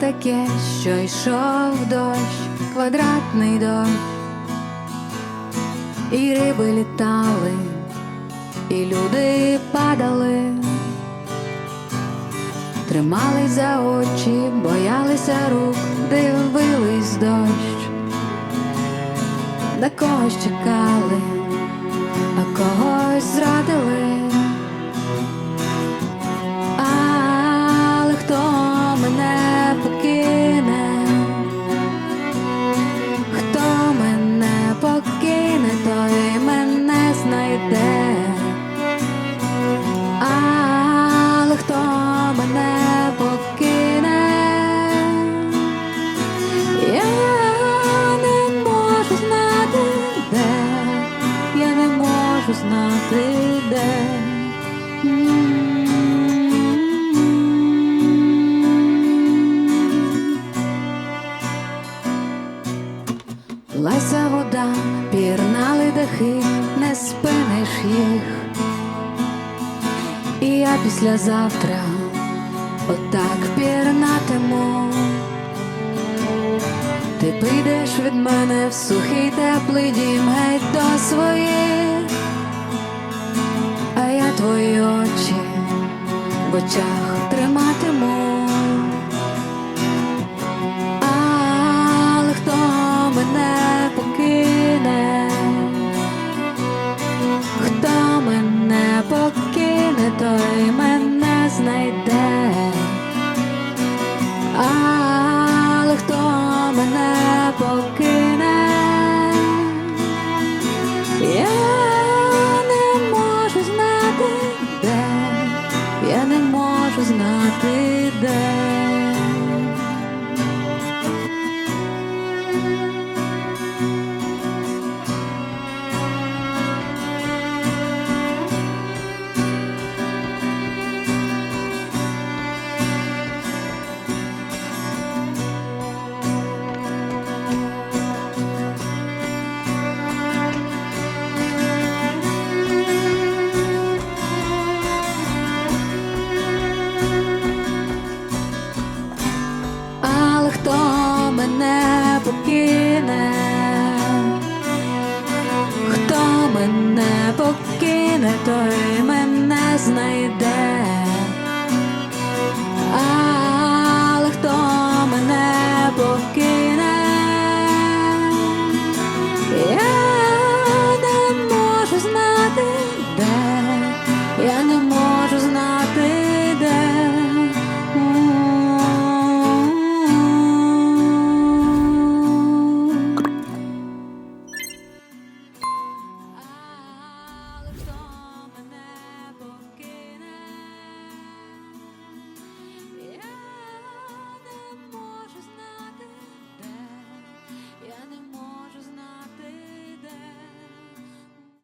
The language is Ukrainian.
таке, що йшов дощ, квадратний дощ, і риби літали, і люди падали, тримались за очі, боялися рук, дивились дощ, на когось чекали, а когось зрадили. Можу знати де. Лася вода, пірнали дахи, не спиниш їх. І я післязавтра отак пірнатиму. Ти прийдеш від мене в сухий теплий дім геть до своїх, я твої очі в очах триматиму. Але хто мене покине, хто мене покине, той мене знайде. Знати де. Мене покине, хто мене покине, той мене